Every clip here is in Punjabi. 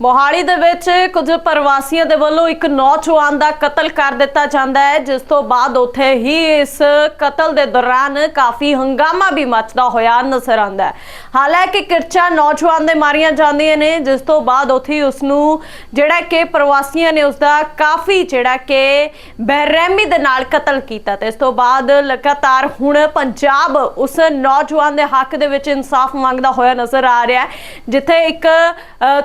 ਮੋਹਾਲੀ ਦੇ ਵਿੱਚ ਕੁਝ ਪ੍ਰਵਾਸੀਆਂ ਦੇ ਵੱਲੋਂ ਇੱਕ ਨੌਜਵਾਨ ਦਾ ਕਤਲ ਕਰ ਦਿੱਤਾ ਜਾਂਦਾ ਹੈ, ਜਿਸ ਤੋਂ ਬਾਅਦ ਉੱਥੇ ਹੀ ਇਸ ਕਤਲ ਦੇ ਦੌਰਾਨ ਕਾਫੀ ਹੰਗਾਮਾ ਵੀ ਮਚਦਾ ਹੋਇਆ ਨਜ਼ਰ ਆਉਂਦਾ ਹੈ। ਹਾਲਾਂਕਿ ਕਿਰਚਾ ਨੌਜਵਾਨ ਦੇ ਮਾਰੀਆਂ ਜਾਂਦੀਆਂ ਨੇ, ਜਿਸ ਤੋਂ ਬਾਅਦ ਉੱਥੇ ਹੀ ਉਸ ਨੂੰ ਜਿਹੜਾ ਕਿ ਪ੍ਰਵਾਸੀਆਂ ਨੇ ਉਸ ਦਾ ਕਾਫੀ ਜਿਹੜਾ ਕਿ ਬੇਰਹਿਮੀ ਦੇ ਨਾਲ ਕਤਲ ਕੀਤਾ ਤੇ ਇਸ ਤੋਂ ਬਾਅਦ ਲਗਾਤਾਰ ਹੁਣ ਪੰਜਾਬ ਉਸ ਨੌਜਵਾਨ ਦੇ ਹੱਕ ਦੇ ਵਿੱਚ ਇਨਸਾਫ ਮੰਗਦਾ ਹੋਇਆ ਨਜ਼ਰ ਆ ਰਿਹਾ ਹੈ, ਜਿੱਥੇ ਇੱਕ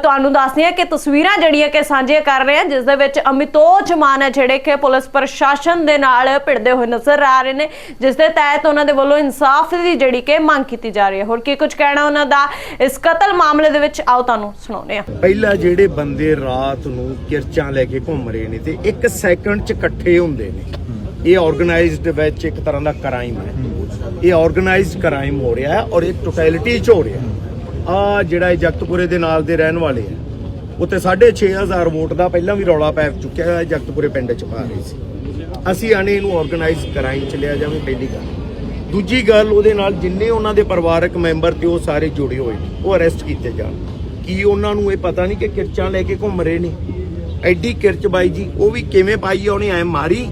ਤੁਹਾਨੂੰ ਦੱਸਦੀ ਹਾਂ ਕਿ ਤਸਵੀਰਾਂ ਜਿਹੜੀਆਂ ਕਿ ਸਾਂਝੀਆਂ ਕਰ ਰਹੇ ਹਾਂ ਜਿਸ ਦੇ ਵਿੱਚ ਅਮਿਤੋਜ ਮਾਨ ਹੈ, ਜਿਹੜੇ ਕਿ ਪੁਲਿਸ ਪ੍ਰਸ਼ਾਸਨ ਦੇ ਨਾਲ ਭਿੜਦੇ ਹੋਏ ਨਜ਼ਰ ਆ ਰਹੇ ਨੇ, ਜਿਸ ਦੇ ਤਹਿਤ ਉਹਨਾਂ ਦੇ ਵੱਲੋਂ ਇਨਸਾਫ ਦੀ ਜਿਹੜੀ ਕਿ ਮੰਗ ਕੀਤੀ ਜਾ ਰਹੀ ਹੈ। ਹੋਰ ਕੀ ਕੁਝ ਕਹਿਣਾ ਉਹਨਾਂ ਦਾ? ਇਸ ਕਤਲ ਮਾਮਲੇ ਦੇ ਵਿੱਚ ਆਓ ਤੁਹਾਨੂੰ ਸੁਣਾਉਂਦੇ ਹਾਂ। ਪਹਿਲਾਂ ਜਿਹੜੇ ਬੰਦੇ ਰਾਤ ਨੂੰ ਕਿਰਚਾਂ ਲੈ ਕੇ ਘੁੰਮ ਰਹੇ ਨੇ ਤੇ ਇੱਕ ਸੈਕਿੰਡ 'ਚ ਇਕੱਠੇ ਹੁੰਦੇ ਨੇ। ਇਹ ਆਰਗੇਨਾਈਜ਼ਡ ਵਿੱਚ ਇੱਕ ਤਰ੍ਹਾਂ ਦਾ ਕ੍ਰਾਈਮ ਹੈ। ਇਹ ਆਰਗੇਨਾਈਜ਼ਡ ਕ੍ਰਾਈਮ ਹੋ ਰਿਹਾ ਹੈ ਔਰ ਇਹ ਟੋਟੈਲਿਟੀ 'ਚ ਹੋ ਰਿਹਾ ਆ ਜਿਹੜਾ ਇਹ ਜਗਤਪੁਰੇ ਦੇ ਨਾਲ ਦੇ ਰਹਿਣ ਵਾਲੇ ਆ ਉੱਤੇ 6500 ਵੋਟ ਦਾ ਪਹਿਲਾਂ ਵੀ ਰੌਲਾ ਪੈ ਚੁੱਕਿਆ ਹੈ ਜਗਤਪੁਰੇ ਪਿੰਡ 'ਚ ਪਾ ਰਹੇ ਸੀ। ਅਸੀਂ ਆਨੇ ਇਹਨੂੰ ਆਰਗੇਨਾਈਜ਼ਡ ਕ੍ਰਾਈਮ 'ਚ ਲਿਆ ਜਾਵੇ ਪਹਿਲੀ ਗੱਲ। ਦੂਜੀ ਗੱਲ ਉਹਦੇ ਨਾਲ ਜਿੰਨੇ ਉਹਨਾਂ ਦੇ ਪਰਿਵਾਰਕ ਮੈਂਬਰ ਤੇ ਉਹ ਸਾਰੇ ਜੁੜੇ ਹੋਏ ਉਹ ਅਰੈਸਟ ਕੀਤੇ ਜਾਣ। ਕੀ ਉਹਨਾਂ ਨੂੰ ਇਹ ਪਤਾ ਨਹੀਂ ਕਿ ਕਿਰਚਾਂ ਲੈ ਕੇ ਘੁੰਮ ਰਹੇ ਨੇ? ਐਡੀ ਕਿਰਚ ਬਾਈ ਜੀ ਉਹ ਵੀ ਕਿਵੇਂ ਪਾਈ ਆ ਉਹਨੇ ਐ ਮਾਰੀ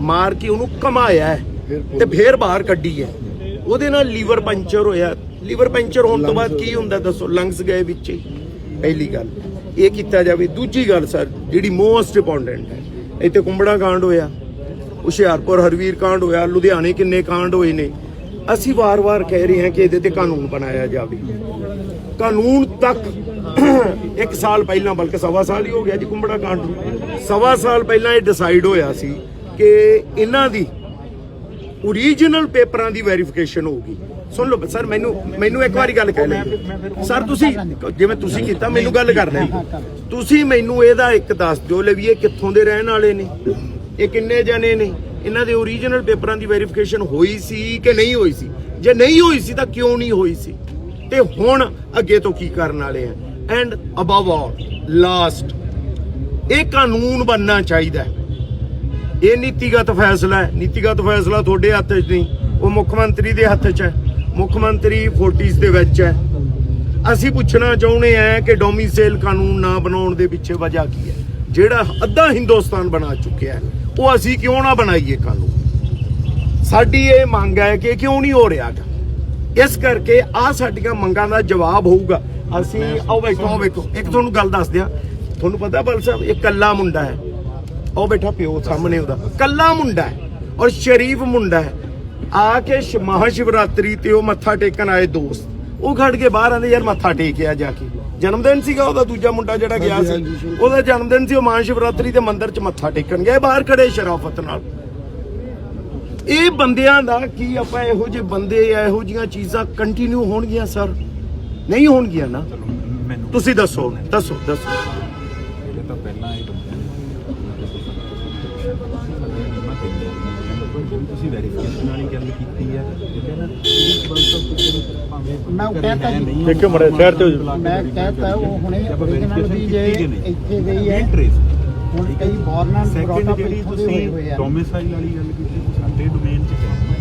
ਮਾਰ ਕੇ ਉਹਨੂੰ ਕਮਾਇਆ ਤੇ ਫੇਰ ਬਾਹਰ ਕੱਢੀ ਹੈ। ਉਹਦੇ ਨਾਲ ਲੀਵਰ ਪੰਚਰ ਹੋਇਆ। ਲੀਵਰ ਪੰਚਰ ਹੋਣ ਤੋਂ ਬਾਅਦ ਕੀ ਹੁੰਦਾ ਦੱਸੋ? ਲੰਗਸ ਗਏ ਵਿੱਚ। ਪਹਿਲੀ ਗੱਲ। ਇਹ ਕੀਤਾ ਜਾਵੇ, ਦੂਜੀ ਗੱਲ ਸਰ, ਜਿਹੜੀ ਮੋਸਟ ਇੰਪੋਰਟੈਂਟ ਹੈ, ਇੱਥੇ ਕੁੰਬੜਾ ਕਾਂਡ ਹੋਇਆ, ਹੁਸ਼ਿਆਰਪੁਰ ਹਰਵੀਰ ਕਾਂਡ ਹੋਇਆ, ਲੁਧਿਆਣੇ ਕਿੰਨੇ ਕਾਂਡ ਹੋਏ ਨੇ। ਅਸੀਂ ਵਾਰ-ਵਾਰ ਕਹਿ ਰਹੇ ਹਾਂ ਕਿ ਇਹਦੇ ਤੇ ਕਾਨੂੰਨ ਬਣਾਇਆ ਜਾਵੇ। ਕਾਨੂੰਨ ਤੱਕ ਇੱਕ ਸਾਲ ਪਹਿਲਾਂ, ਬਲਕਿ ਸਵਾ ਸਾਲ ਹੀ ਹੋ ਗਿਆ ਜੀ ਕੁੰਬੜਾ ਕਾਂਡ ਸਵਾ ਸਾਲ ਪਹਿਲਾਂ ਇਹ ਡਿਸਾਈਡ ਹੋਇਆ ਸੀ ਕਿ ਇਹਨਾਂ ਦੀ ਓਰੀਜਨਲ ਪੇਪਰਾਂ ਦੀ ਵੈਰੀਫਿਕੇਸ਼ਨ ਹੋਊਗੀ। ਸੁਣ ਲਓ, ਸਰ, ਮੈਨੂੰ ਮੈਨੂੰ ਇੱਕ ਵਾਰੀ ਗੱਲ ਕਹਿ ਲੈ ਸਰ, ਤੁਸੀਂ ਜਿਵੇਂ ਤੁਸੀਂ ਕੀਤਾ, ਮੈਨੂੰ ਗੱਲ ਕਰ ਲੈ ਤੁਸੀਂ ਮੈਨੂੰ ਇਹਦਾ ਇੱਕ ਦੱਸ ਦਿਓ ਲੈ ਵੀ ਇਹ ਕਿੱਥੋਂ ਦੇ ਰਹਿਣ ਵਾਲੇ ਨੇ? ਇਹ ਕਿੰਨੇ ਜਣੇ ਨੇ? ਇਹਨਾਂ ਦੇ ਓਰੀਜਨਲ ਪੇਪਰਾਂ ਦੀ ਵੈਰੀਫਿਕੇਸ਼ਨ ਹੋਈ ਸੀ ਕਿ ਨਹੀਂ ਹੋਈ ਸੀ? ਜੇ ਨਹੀਂ ਹੋਈ ਸੀ, ਤਾਂ ਕਿਉਂ ਨਹੀਂ ਹੋਈ ਸੀ? ਤੇ ਹੁਣ ਅੱਗੇ ਤੋਂ ਕੀ ਕਰਨ ਵਾਲੇ ਆ? ਐਂਡ ਅਬਵ ਆਲ ਲਾਸਟ ਇਹ ਕਾਨੂੰਨ ਬਣਨਾ ਚਾਹੀਦਾ ਇਹ ਨੀਤੀਗਤ ਫੈਸਲਾ ਹੈ। ਨੀਤੀਗਤ ਫੈਸਲਾ ਤੁਹਾਡੇ ਹੱਥ 'ਚ ਨਹੀਂ, ਉਹ ਮੁੱਖ ਮੰਤਰੀ ਦੇ ਹੱਥ 'ਚ ਹੈ। ਮੁੱਖ ਮੰਤਰੀ 40s ਦੇ ਵਿੱਚ ਹੈ। ਅਸੀਂ ਪੁੱਛਣਾ ਚਾਹੁੰਦੇ ਆ ਕਿ ਡੋਮਿਸਾਈਲ ਕਾਨੂੰਨ ਨਾ ਬਣਾਉਣ ਦੇ ਪਿੱਛੇ ਵਜ੍ਹਾ ਕੀ ਹੈ? ਜਿਹੜਾ ਅੱਧਾ ਹਿੰਦੁਸਤਾਨ ਬਣਾ ਚੁੱਕਿਆ ਹੈ, ਉਹ ਅਸੀਂ ਕਿਉਂ ਨਾ ਬਣਾਈਏ ਕਾਨੂੰਨ? ਸਾਡੀ ਇਹ ਮੰਗ ਹੈ ਕਿ ਕਿਉਂ ਨਹੀਂ ਹੋ ਰਿਹਾ ਗਾ। ਇਸ ਕਰਕੇ ਆ ਸਾਡੀਆਂ ਮੰਗਾਂ ਦਾ ਜਵਾਬ ਹੋਊਗਾ। ਅਸੀਂ ਆਓ ਵੇਖੋ ਆਓ ਵੇਖੋ ਇੱਕ ਤੁਹਾਨੂੰ ਗੱਲ ਦੱਸ ਦਿਆਂ। ਤੁਹਾਨੂੰ ਪਤਾ ਬਲ ਸਾਹਿਬ, ਇਹ ਕੱਲਾ ਮੁੰਡਾ ਹੈ। ਉਹ ਬੈਠਾ ਪਿਓ ਸਾਹਮਣੇ ਉਹਦਾ। ਕੱਲਾ ਮੁੰਡਾ ਹੈ ਔਰ ਸ਼ਰੀਫ ਮੁੰਡਾ ਹੈ। ਆ ਕੇ ਮਹਾਸ਼ਿਵਰਾਤਰੀ ਤੇ ਉਹ ਮੱਥਾ ਟੇਕਣ ਆਏ ਦੋਸਤ। ਉਹ ਖੜ ਕੇ ਬਾਹਰ ਆਂਦੇ ਯਾਰ ਮੱਥਾ ਟੇਕਿਆ ਜਾ ਕੇ। ਜਨਮ ਦਿਨ ਸੀਗਾ ਉਹਦਾ ਦੂਜਾ ਮੁੰਡਾ ਜਿਹੜਾ ਗਿਆ ਸੀ। ਉਹਦਾ ਜਨਮ ਦਿਨ ਸੀ ਉਹ ਮਹਾਸ਼ਿਵਰਾਤਰੀ ਦੇ ਮੰਦਿਰ 'ਚ ਮੱਥਾ ਟੇਕਣ ਗਏ ਬਾਹਰ ਖੜੇ ਸ਼ਰਾਫਤ ਨਾਲ। ਇਹ ਬੰਦਿਆਂ ਦਾ ਕੀ ਆਪਾਂ ਇਹੋ ਜਿਹੇ ਬੰਦੇ ਆ ਇਹੋ ਜੀਆਂ ਚੀਜ਼ਾਂ ਕੰਟੀਨਿਊ ਹੋਣਗੀਆਂ ਸਰ? ਨਹੀਂ ਹੋਣਗੀਆਂ ਨਾ? ਤੁਸੀਂ ਦੱਸੋ ਦੱਸੋ ਦੱਸੋ। ਇਹ ਤਾਂ ਪਹਿਲਾਂ ਇਹ ਤੁਸੀਂ ਵੈਰੀਫਿਕੇਸ਼ਨ ਵਾਲੀ ਗੱਲ ਕੀਤੀ ਹੈ ਠੀਕ ਹੈ ਨਾ ਤੋਂ ਭਾਵੇਂ ਮੈਂ ਉਹ ਕਹਿਤਾ ਜੀ। ਦੇਖਿਓ ਮਾੜਾ ਜਿਹਾ ਸ਼ਹਿਰ ਤੋਂ ਮੈਂ ਕਹਿਤਾ ਉਹ ਹੁਣੇ ਆਪਾਂ original ਵੀ ਜੇ ਇੱਥੇ ਗਈ ਹੈ ਹੁਣ ਕਈ ਸੈਕਿੰਡ up ਜਿਹੜੀ ਇੱਥੋਂ ਦੇ ਤੁਸੀਂ ਹੋਏ ਆ। ਡੋਮਿਸਾਈਲ ਵਾਲੀ ਗੱਲ ਕੀਤੀ ਸਾਡੇ ਡੋਮੇਨ 'ਚ ਹੈ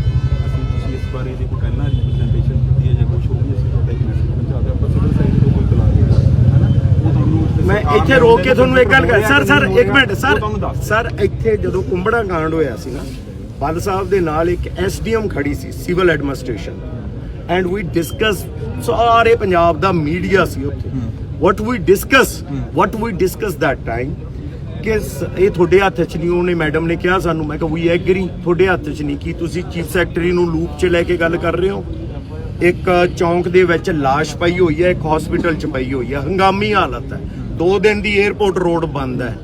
ਅਸੀਂ ਤੁਸੀਂ ਇਸ ਬਾਰੇ ਦੀ ਕੋਈ ਪਹਿਲਾਂ ਰਿਪਰੈਜ਼ੈਂਟੇਸ਼ਨ ਕੀਤੀ ਹੈ ਜਾਂ ਕੁਝ ਹੋਊਗੀ ਅਸੀਂ ਤੁਹਾਡੇ ਮੈਸੇਜ ਪਹੁੰਚਾ ਦਿਆਂ। ਆਪਾਂ ਸਿਵਲ ਸਾਈਡ ਤੋਂ ਕੋਈ ਬੁਲਾ ਕੇ ਹੈ ਨਾ ਉਹ ਤੁਹਾਨੂੰ ਉਸ ਦੇ ਮੈਂ ਸਰਕਾਰ ਇੱਥੇ ਰੋਕ ਕੇ ਤੁਹਾਨੂੰ ਇੱਕ ਗੱਲ ਕਰ ਸਰ ਸਰ ਹੋ ਇੱਕ ਮਿੰਟ ਉਹ ਸਰ ਦੱਸ ਸਰ ਇੱਥੇ ਜਦੋਂ ਕੁੰਬੜਾ ਕਾਂਡ ਹੋਇਆ ਸੀ ਨਾ ਬਲ ਸਾਹਿਬ ਦੇ ਨਾਲ ਇੱਕ ਐਸਡੀਐਮ ਖੜੀ ਸੀ civil administration. And we discuss ਸਾਰੇ ਪੰਜਾਬ ਦਾ ਮੀਡੀਆ ਸੀ ਉੱਥੇ। What we discuss what we discuss that time ਕਿ ਇਹ ਤੁਹਾਡੇ ਹੱਥ 'ਚ ਨਹੀਂ ਉਹਨੇ ਮੈਡਮ ਨੇ ਕਿਹਾ ਸਾਨੂੰ ਮੈਂ ਕਿਹਾ ਵੀ ਐਗਰੀ ਤੁਹਾਡੇ ਹੱਥ 'ਚ ਨਹੀਂ ਕੀ ਤੁਸੀਂ ਚੀਫ ਸੈਕਟਰੀ ਨੂੰ ਲੂਪ 'ਚ ਲੈ ਕੇ ਗੱਲ ਕਰ ਰਹੇ ਹੋ? ਇੱਕ ਚੌਂਕ ਦੇ ਵਿੱਚ ਲਾਸ਼ ਪਈ ਹੋਈ ਹੈ ਇੱਕ ਹਸਪੀਟਲ 'ਚ ਪਈ ਹੋਈ ਹੈ ਹੰਗਾਮੀ ਹਾਲਤ ਹੈ। ਦੋ ਦਿਨ ਦੀ 에어ਪੋਰਟ ਰੋਡ ਬੰਦ ਹੈ।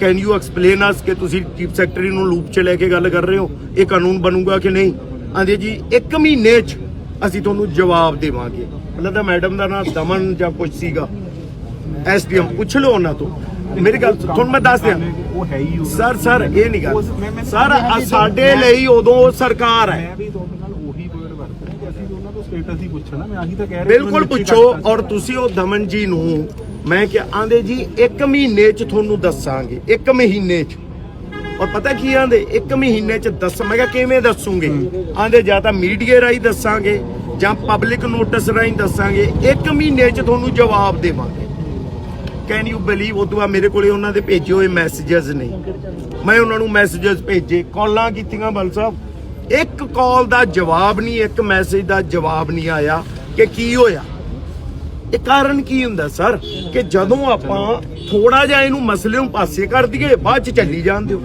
ਕੈਨ ਯੂ ਐਕਸਪਲੇਨ ਅਸ ਕਿ ਤੁਸੀਂ ਚੀਫ ਸੈਕਟਰੀ ਨੂੰ ਲੂਪ 'ਚ ਲੈ ਕੇ ਗੱਲ ਕਰ ਰਹੇ ਹੋ? ਇਹ ਕਾਨੂੰਨ ਬਣੂਗਾ ਕਿ ਨਹੀਂ? ਆਂਦੇ ਜੀ ਇੱਕ ਮਹੀਨੇ 'ਚ ਅਸੀਂ ਤੁਹਾਨੂੰ ਜਵਾਬ ਦੇਵਾਂਗੇ। ਮਤਲਬ ਤਾਂ ਮੈਡਮ ਦਾ ਨਾਮ ਦਮਨ ਜਾਂ ਕੁਝ ਸੀਗਾ। ਐਸਡੀਐਮ ਪੁੱਛ ਲਓ ਉਹਨਾਂ ਤੋਂ। ਮੇਰੀ ਗੱਲ ਤੁਹਾਨੂੰ ਮੈਂ ਦੱਸ ਦਿਆਂ। ਉਹ ਹੈ ਹੀ ਸਰ ਸਰ ਇਹ ਨਹੀਂ ਗੱਲ। ਸਰ ਸਾਡੇ ਲਈ ਉਦੋਂ ਸਰਕਾਰ ਹੈ ਮੈਂ ਵੀ ਤੁਹਾਡੇ ਨਾਲ ਉਹੀ ਵਰਡ ਵਰਤ ਰਿਹਾ ਕਿ ਅਸੀਂ ਉਹਨਾਂ ਤੋਂ ਬਿਲਕੁਲ ਪੁੱਛੋ ਔਰ ਤੁਸੀਂ ਉਹ ਦਮਨ ਜੀ ਨੂੰ ਮੈਂ ਕਿ ਆਂਦੇ ਜੀ 1 ਮਹੀਨੇ ਚ ਤੁਹਾਨੂੰ ਦੱਸਾਂਗੇ 1 ਮਹੀਨੇ ਚ। ਔਰ ਪਤਾ ਕੀ ਆਂਦੇ 1 ਮਹੀਨੇ ਚ ਦੱਸ ਮੈਂ ਕਿਹਾ ਕਿਵੇਂ ਦੱਸੂਗੇ? ਆਂਦੇ ਜਾਂ ਤਾਂ ਮੀਡੀਆ ਰਾਹੀਂ ਦੱਸਾਂਗੇ ਜਾਂ ਪਬਲਿਕ ਨੋਟਿਸ ਰਾਹੀਂ ਦੱਸਾਂਗੇ ਇੱਕ ਮਹੀਨੇ ਚ ਤੁਹਾਨੂੰ ਜਵਾਬ ਦੇਵਾਂਗੇ। ਕੈਨ ਯੂ ਬਲੀਵ ਉਹ ਤੋਂ ਮੇਰੇ ਕੋਲੇ ਉਹਨਾਂ ਦੇ ਭੇਜੇ ਹੋਏ ਮੈਸੇजेस ਨੇ। ਮੈਂ ਉਹਨਾਂ ਨੂੰ ਮੈਸੇजेस ਭੇਜੇ ਕਾਲਾਂ ਕੀਤੀਆਂ ਬਲ ਸਾਹਿਬ। ਇੱਕ ਕਾਲ ਦਾ ਜਵਾਬ ਨਹੀਂ, ਇੱਕ ਮੈਸੇਜ ਦਾ ਜਵਾਬ ਨਹੀਂ ਆਇਆ ਕਿ ਕੀ ਹੋਇਆ। ਇਹ ਕਾਰਨ ਕੀ ਹੁੰਦਾ ਸਰ? ਕਿ ਜਦੋਂ ਆਪਾਂ ਥੋੜਾ ਜਿਹਾ ਇਹਨੂੰ ਮਸਲੇ ਨੂੰ ਪਾਸੇ ਕਰ ਦਈਏ, ਬਾਅਦ ਚ ਚੱਲੀ ਜਾਂਦੇ ਹੋ